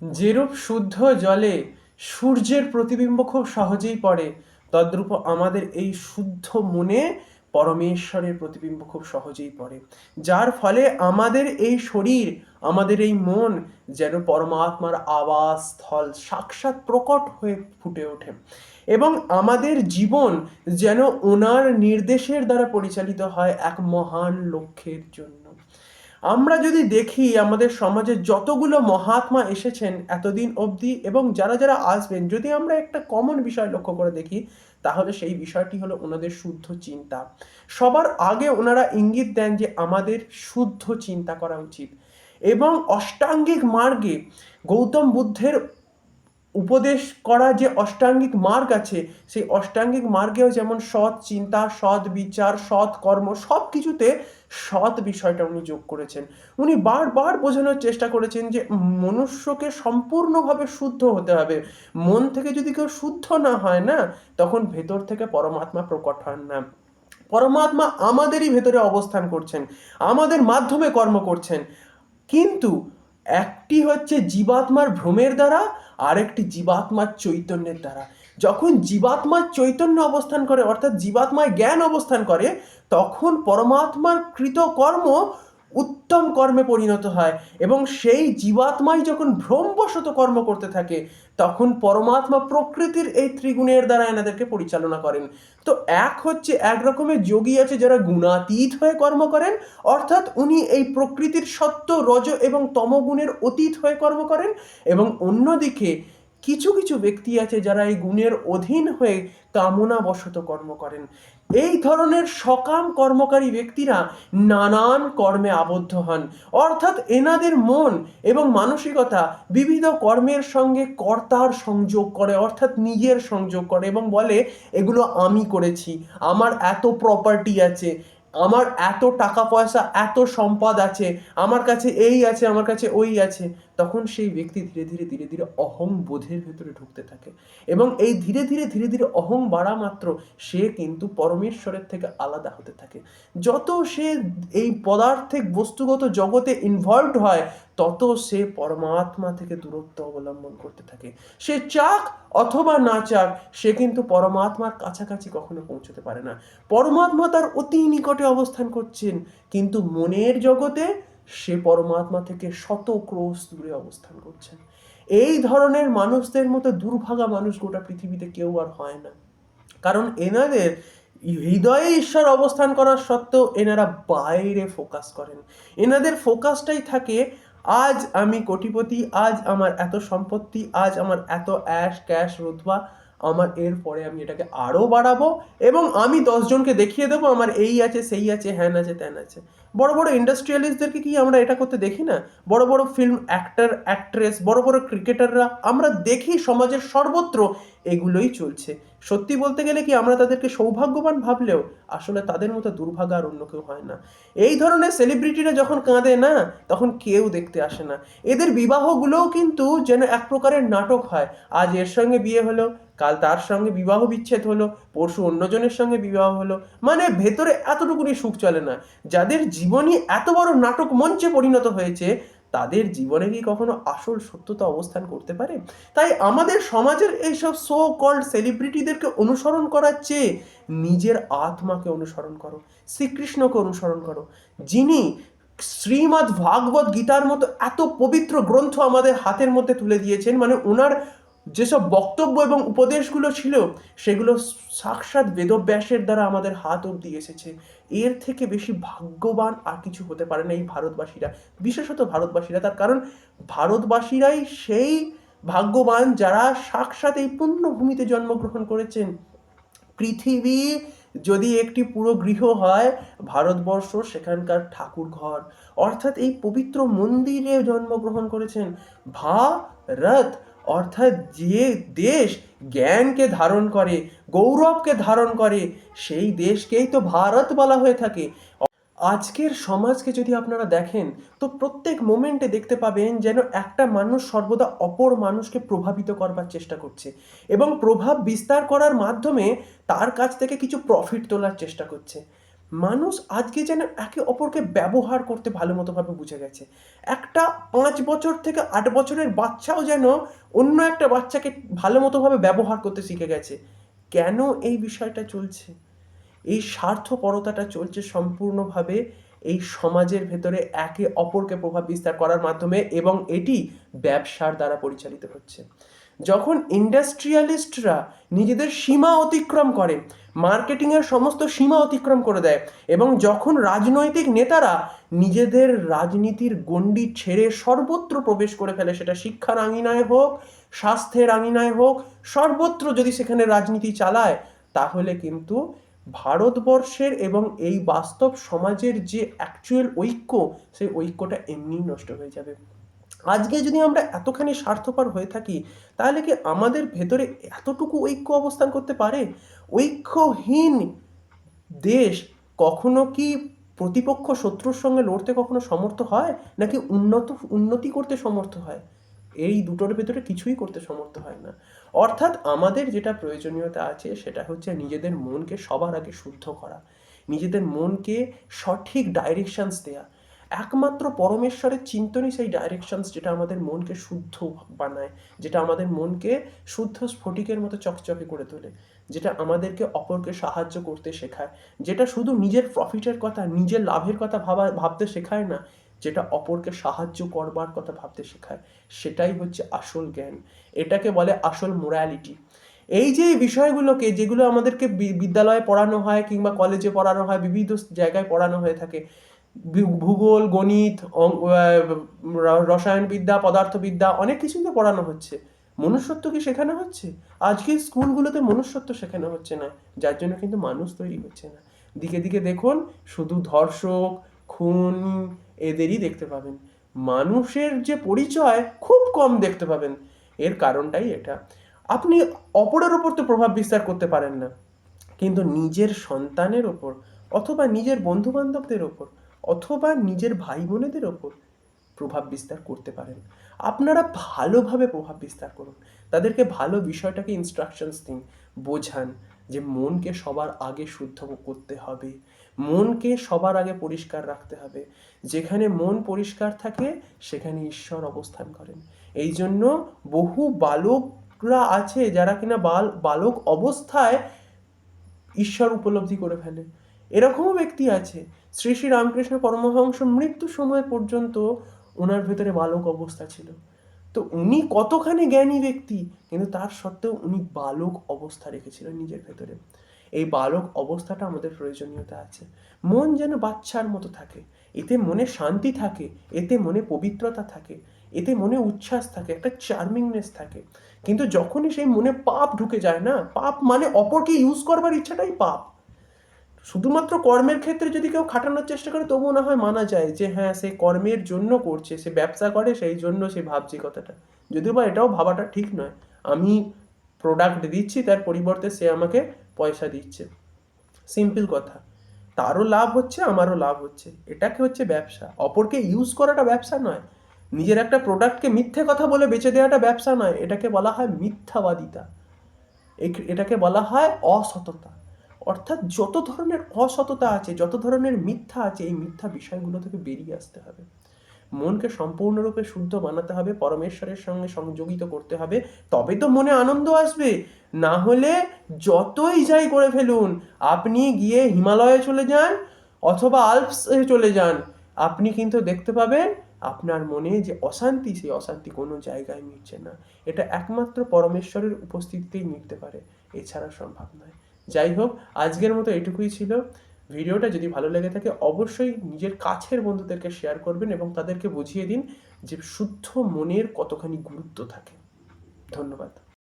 যেরূপ শুদ্ধ জলে সূর্যের প্রতিবিম্ব খুব সহজেই পড়ে, তদ্রূপ আমাদের এই শুদ্ধ মনে পরমেশ্বরের প্রতিবিম্ব খুব সহজেই পড়ে। যার ফলে আমাদের এই শরীর, আমাদের এই মন যেন পরমাত্মার আবাস, স্থল সাক্ষাৎ প্রকট হয়ে ফুটে ওঠে এবং আমাদের জীবন যেন ওনার নির্দেশের দ্বারা পরিচালিত হয় এক মহান লক্ষ্যের জন্য। আমরা যদি দেখি আমাদের সমাজে যতগুলো মহাত্মা এসেছেন এতদিন অবধি এবং যারা যারা আসবেন, যদি আমরা একটা কমন বিষয় লক্ষ্য করে দেখি, তাহলে সেই বিষয়টি হলো ওনাদের শুদ্ধ চিন্তা। সবার আগে ওনারা ইঙ্গিত দেন যে আমাদের শুদ্ধ চিন্তা করা উচিত। এবং অষ্টাঙ্গিক মার্গে গৌতম বুদ্ধের উপদেশ করা যে অষ্টাঙ্গিক মার্গ আছে, সেই অষ্টাঙ্গিক মার্গেও যেমন সৎ চিন্তা, সৎ বিচার, সৎ কর্ম সব কিছুতে সৎ বিষয়টা উনি যোগ করেছেন। উনি বারবার বোঝানোর চেষ্টা করেছেন যে মনুষ্যকে সম্পূর্ণভাবে শুদ্ধ হতে হবে। মন থেকে যদি কেউ শুদ্ধ না হয় না, তখন ভেতর থেকে পরমাত্মা প্রকট হন না। পরমাত্মা আমাদেরই ভেতরে অবস্থান করছেন, আমাদের মাধ্যমে কর্ম করছেন। কিন্তু একটি হচ্ছে জীবাত্মার ভ্রমের দ্বারা আরেকটি জীবাত্মার চৈতন্যের দ্বারা। যখন জীবাত্মার চৈতন্য অবস্থান করে, অর্থাৎ জীবাত্মায় জ্ঞান অবস্থান করে, তখন পরমাত্মার কৃত কর্ম উত্তম কর্মে পরিণত হয় এবং সেই জীবাত্মাই যখন ভ্রমবশত কর্ম করতে থাকে, তখন পরমাত্মা প্রকৃতির এই ত্রিগুণের দ্বারা এনাদেরকে পরিচালনা করেন। তো এক হচ্ছে এক রকমের যোগী আছে যারা গুণাতীত হয়ে কর্ম করেন, অর্থাৎ উনি এই প্রকৃতির সত্য, রজ এবং তমগুণের অতীত হয়ে কর্ম করেন এবং অন্যদিকে কিছু কিছু ব্যক্তি আছে যারা এই গুণের অধীন হয়ে কামনা কামনাবশত কর্ম করেন। এই ধরনের সকাম কর্মকারী ব্যক্তিরা নানান কর্মে আবদ্ধ হন। অর্থাৎ এনাদের মন এবং মানসিকতা বিবিধ কর্মের সঙ্গে কর্তার সংযোগ করে, অর্থাৎ নিজের সংযোগ করে এবং বলে, এগুলো আমি করেছি, আমার এত প্রপার্টি আছে, আমার এত টাকা পয়সা, এত সম্পদ আছে, আমার কাছে এই আছে, আমার কাছে ওই আছে। তখন সেই ব্যক্তি ধীরে ধীরে ধীরে ধীরে অহং বোধের ভেতরে ঢুকতে থাকে। এবং এই ধীরে ধীরে ধীরে ধীরে অহং বাড়া মাত্র সে কিন্তু পরমেশ্বরের থেকে আলাদা হতে থাকে। যত সে এই পদার্থিক বস্তুগত জগতে ইনভলভড হয়, তত সে পরমাত্মা থেকে দূরত্ব অবলম্বন করতে থাকে। সে চাক অথবা না চাক, সে কিন্তু পরমাত্মার কাছাকাছি কখনো পৌঁছতে পারে না। পরমাত্মা তার অতি নিকটে অবস্থান করছেন, কিন্তু মনের জগতে সে পরমাত্মা থেকে শত ক্রোশ দূরে অবস্থান করছেন এই ধরনের মানুষদের মতো দুর্ভাগা মানুষ গোটা পৃথিবীতে কেউ আর হয় না। কারণ এনাদের হৃদয়ে ঈশ্বর অবস্থান করার সত্ত্বেও এনারা বাইরে ফোকাস করেন। এনাদের ফোকাসটাই থাকে, আজ আমি কোটিপতি, আজ আমার এত সম্পত্তি, আজ আমার এত অ্যাশ ক্যাশ রুতবা আমার এর পরে আমি এটাকে আরও বাড়াবো এবং আমি দশজনকে দেখিয়ে দেবো আমার এই আছে, সেই আছে, হ্যান আছে, ত্যান আছে। বড় বড় ইন্ডাস্ট্রিয়ালিস্টদেরকে কি আমরা এটা করতে দেখি না? বড় বড় ফিল্ম অ্যাক্টার অ্যাক্ট্রেস বড় বড় ক্রিকেটাররা আমরা দেখি সমাজের সর্বত্র এগুলোই চলছে। সত্যি বলতে গেলে কি আমরা তাদেরকে সৌভাগ্যবান ভাবলেও আসলে তাদের মতো দুর্ভাগ্য আর অন্য কেউ হয় না। এই ধরনের সেলিব্রিটিরা যখন কাঁদে না, তখন কেউ দেখতে আসে না। এদের বিবাহগুলোও কিন্তু যেন এক প্রকারের নাটক হয়। আজ এর সঙ্গে বিয়ে হলো, কাল তার সঙ্গে বিবাহ বিচ্ছেদ হলো, পরশু অন্যজনের সঙ্গে বিবাহ হলো। মানে ভেতরে এতটুকুনি সুখ চলে না। যাদের জীবনই এত বড় নাটক মঞ্চে পরিণত হয়েছে তাদের জীবনে কি কখনো আসল সত্যতা অবস্থান করতে পারে? তাই আমাদের সমাজের এইসব সো কল্ড সেলিব্রিটিদেরকে অনুসরণ করার চেয়ে নিজের আত্মাকে অনুসরণ করো, শ্রীকৃষ্ণকে অনুসরণ করো, যিনি শ্রীমদ্ ভাগবত গীতার মতো এত পবিত্র গ্রন্থ আমাদের হাতের মধ্যে তুলে দিয়েছেন মানে ওনার যেসব বক্তব্য এবং উপদেশগুলো ছিল, সেগুলো সাক্ষাৎ বেদব্যাসের দ্বারা আমাদের হাত অবধি এসেছে। এর থেকে বেশি ভাগ্যবান আর কিছু হতে পারে না এই ভারতবাসীরা। বিশেষত ভারতবাসীরা, তার কারণ ভারতবাসীরাই সেই ভাগ্যবান যারা সাক্ষাৎ এই পুণ্যভূমিতে জন্মগ্রহণ করেছেন। পৃথিবী যদি একটি পুরো গৃহ হয়, ভারতবর্ষ সেখানকার ঠাকুর ঘর অর্থাৎ এই পবিত্র মন্দিরে জন্মগ্রহণ করেছেন ভারত। অর্থাৎ যে দেশ জ্ঞানকে ধারণ করে, গৌরবকে ধারণ করে, সেই দেশকেই তো ভারত বলা হয়ে থাকে। আজকের সমাজকে যদি আপনারা দেখেন, তো প্রত্যেক মোমেন্টে দেখতে পাবেন যেন একটা মানুষ সর্বদা অপর মানুষকে প্রভাবিত করবার চেষ্টা করছে এবং প্রভাব বিস্তার করার মাধ্যমে তার কাছ থেকে কিছু প্রফিট তোলার চেষ্টা করছে। মানুষ আজকে যেন একে অপরকে ব্যবহার করতে ভালো মতোভাবে বুঝে গেছে। একটা পাঁচ বছর থেকে আট বছরের বাচ্চাও যেন অন্য একটা বাচ্চাকে ভালো মতোভাবে ব্যবহার করতে শিখে গেছে। কেন এই বিষয়টা চলছে? এই স্বার্থপরতাটা চলছে সম্পূর্ণভাবে এই সমাজের ভেতরে একে অপরকে প্রভাব বিস্তার করার মাধ্যমে এবং এটি ব্যবসার দ্বারা পরিচালিত হচ্ছে। যখন ইন্ডাস্ট্রিয়ালিস্টরা নিজেদের সীমা অতিক্রম করে মার্কেটিংয়ের সমস্ত সীমা অতিক্রম করে দেয় এবং যখন রাজনৈতিক নেতারা নিজেদের রাজনীতির গণ্ডি ছেড়ে সর্বত্র প্রবেশ করে ফেলে, সেটা শিক্ষার আঙিনায় হোক, স্বাস্থ্যের আঙিনায় হোক, সর্বত্র যদি সেখানে রাজনীতি চালায়, তাহলে কিন্তু ভারতবর্ষের এবং এই বাস্তব সমাজের যে অ্যাকচুয়াল ঐক্য, সেই ঐক্যটা এমনিই নষ্ট হয়ে যাবে। আজকে যদি আমরা এতখানি স্বার্থপর হয়ে থাকি, তাহলে কি আমাদের ভেতরে এতটুকু ঐক্য অবস্থান করতে পারে? ঐক্যহীন দেশ কখনো কি প্রতিপক্ষ শত্রুর সঙ্গে লড়তে কখনো সমর্থ হয়? নাকি উন্নত, উন্নতি করতে সমর্থ হয়? এই দুটোর ভেতরে কিছুই করতে সমর্থ হয় না। অর্থাৎ আমাদের যেটা প্রয়োজনীয়তা আছে, সেটা হচ্ছে নিজেদের মনকে সবার আগে শুদ্ধ করা। নিজেদের মনকে সঠিক ডাইরেকশনস দেয়া। একমাত্র পরমেশ্বরের চিন্তনই সেই ডাইরেকশনস যেটা আমাদের মনকে শুদ্ধ বানায়, যেটা আমাদের মনকে শুদ্ধ স্ফটিকের মতো চকচকে করে তোলে, যেটা আমাদেরকে অপরকে সাহায্য করতে শেখায়, যেটা শুধু নিজের প্রফিটের কথা, নিজের লাভের কথা ভাবা, ভাবতে শেখায় না, যেটা অপরকে সাহায্য করবার কথা ভাবতে শেখায়, সেটাই হচ্ছে আসল জ্ঞান। এটাকে বলে আসল মোরালিটি এই যে বিষয়গুলোকে, যেগুলো আমাদেরকে বিদ্যালয়ে পড়ানো হয় কিংবা কলেজে পড়ানো হয়, বিবিধ জায়গায় পড়ানো হয়ে থাকে ভূগোল, গণিত রসায়নবিদ্যা, পদার্থবিদ্যা অনেক কিছুই তো পড়ানো হচ্ছে। মনুষ্যত্ব কি শেখানো হচ্ছে? আজকে স্কুলগুলোতে মনুষ্যত্ব শেখানো হচ্ছে না, যার জন্য কিন্তু মানুষ তৈরি হচ্ছে না। দিকে দিকে দেখুন, শুধু ধর্ষক, খুন এদেরই দেখতে পাবেন। মানুষের যে পরিচয় খুব কম দেখতে পাবেন। এর কারণটাই এটা। আপনি অপরের ওপর তো প্রভাব বিস্তার করতে পারেন না। কিন্তু নিজের সন্তানের ওপর অথবা নিজের বন্ধু বান্ধবদের ওপর অথবা নিজের ভাই বোনেদের ওপর প্রভাব বিস্তার করতে পারেন। আপনারা ভালোভাবে প্রভাব বিস্তার করুন। তাদেরকে ভালো বিষয়টাকে ইনস্ট্রাকশনস দিন। বোঝান যে মনকে সবার আগে শুদ্ধ করতে হবে। মনকে সবার আগে পরিষ্কার রাখতে হবে। যেখানে মন পরিষ্কার থাকে, সেখানে ঈশ্বর অবস্থান করেন। এই জন্য বহু বালকরা আছে যারা কিনা বাল, বালক অবস্থায় ঈশ্বর উপলব্ধি করে ফেলে। এরকমও ব্যক্তি আছে। শ্রী শ্রী রামকৃষ্ণ পরমহংস মৃত্যু সময় পর্যন্ত ওনার ভেতরে বালক অবস্থা ছিল। তো উনি কতখানি জ্ঞানী ব্যক্তি, কিন্তু তার সত্ত্বেও উনি বালক অবস্থা রেখেছিলেন নিজের ভেতরে। এই বালক অবস্থাটা আমাদের প্রয়োজনীয়তা আছে। মন যেন বাচ্চার মতো থাকে। এতে মনে শান্তি থাকে, এতে মনে পবিত্রতা থাকে, এতে মনে উচ্ছ্বাস থাকে, একটা চার্মিংনেস থাকে। কিন্তু যখনই সেই মনে পাপ ঢুকে যায় না, পাপ মানে অপরকে ইউজ করবার ইচ্ছাটাই পাপ। শুধুমাত্র কর্মের ক্ষেত্রে যদি কেউ খাটানোর চেষ্টা করে, তবুও না হয় মানা যায় যে হ্যাঁ সে কর্মের জন্য করছে, সে ব্যবসা করে, সেই জন্য সে ভাবছে কথাটা। যদিও বা এটাও ভাবাটা ঠিক নয়। আমি প্রোডাক্ট দিচ্ছি, তার পরিবর্তে সে আমাকে পয়সা দিচ্ছে। সিম্পল কথা। তারও লাভ হচ্ছে, আমারও লাভ হচ্ছে। এটাকে হচ্ছে ব্যবসা? অপরকে ইউজ করাটা ব্যবসা নয়। নিজের একটা প্রোডাক্টকে মিথ্যে কথা বলে বেচে দেওয়াটা ব্যবসা নয়। এটাকে বলা হয় মিথ্যাবাদিতা। এটাকে বলা হয় অসততা। অর্থাৎ যত ধরনের অসততা আছে, যত ধরনের মিথ্যা আছে, এই মিথ্যা বিষয়গুলো থেকে বেরিয়ে আসতে হবে। মনকে সম্পূর্ণরূপে শুদ্ধ বানাতে হবে, পরমেশ্বরের সঙ্গে সংযোগিত করতে হবে। তবে তো মনে আনন্দ আসবে। না হলে যতই যাই করে ফেলুন, আপনি গিয়ে হিমালয়ে চলে যান অথবা আলপসে চলে যান, আপনি কিন্তু দেখতে পাবেন আপনার মনে যে অশান্তি, সেই অশান্তি কোনো জায়গায় মিটছে না। এটা একমাত্র পরমেশ্বরের উপস্থিতিতেই মিটতে পারে। এছাড়া সম্ভব নয়। যাই হোক, আজকের মতো এটুকুই ছিল। ভিডিওটা যদি ভালো লেগে থাকে, অবশ্যই নিজের কাছের বন্ধুদেরকে শেয়ার করবেন এবং তাদেরকে বুঝিয়ে দিন যে শুদ্ধ মনের কতখানি গুরুত্ব থাকে। ধন্যবাদ।